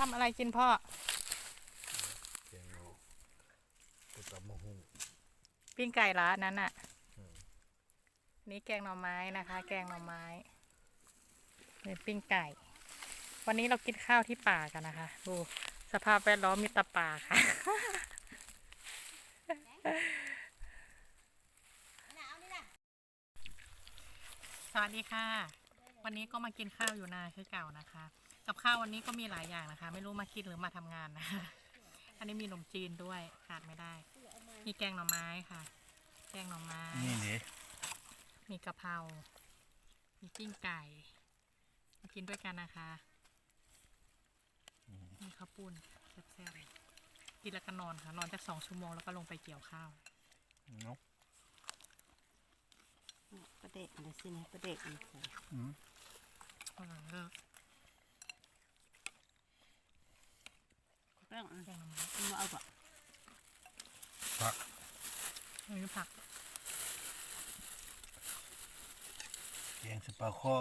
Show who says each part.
Speaker 1: ทำอะไรกินพ่อ
Speaker 2: แกงเอาก็ตำมะฮุ่ง
Speaker 1: ปิ้งไก่ละอันนั้นอะ นี่แกงหน่อไม้นะคะ แกงหน่อไม้เป็นปิ้งไก่ วันนี้เรากินข้าวที่ป่ากันนะคะ ดูสภาพแวดล้อมมีแตะป่าค่ะ สวัสดีค่ะ วันนี้ก็มากินข้าวอยู่นาคือเก่านะคะ กับข้าววันนี้ก็มีหลายอย่างนะคะ ไม่รู้มากินหรือมาทำงานนะคะ อันนี้มีขนมจีนด้วยขาดไม่ได้ มีแกงหน่อไม้ค่ะ แกงหน่อไม้
Speaker 2: นี่ดิ
Speaker 1: มีกะเพรา มีปิ้งไก่ มากินด้วยกันนะคะ มีข้าวปุ้นแซ่บๆกินแล้วก็นอนค่ะ นอนจากสองชั่วโมงแล้วก็ลงไปเกี่ยวข้าว
Speaker 2: เนาะ
Speaker 3: ประเด็กอะไรสินะประเด็กนี่ค่ะ
Speaker 2: อืม
Speaker 1: เออ เลิก
Speaker 3: เรื่อง
Speaker 1: แกงหน่อไม้
Speaker 3: มาเอาบ่
Speaker 2: ผัก
Speaker 1: มีผัก
Speaker 2: แกงสปาข้อ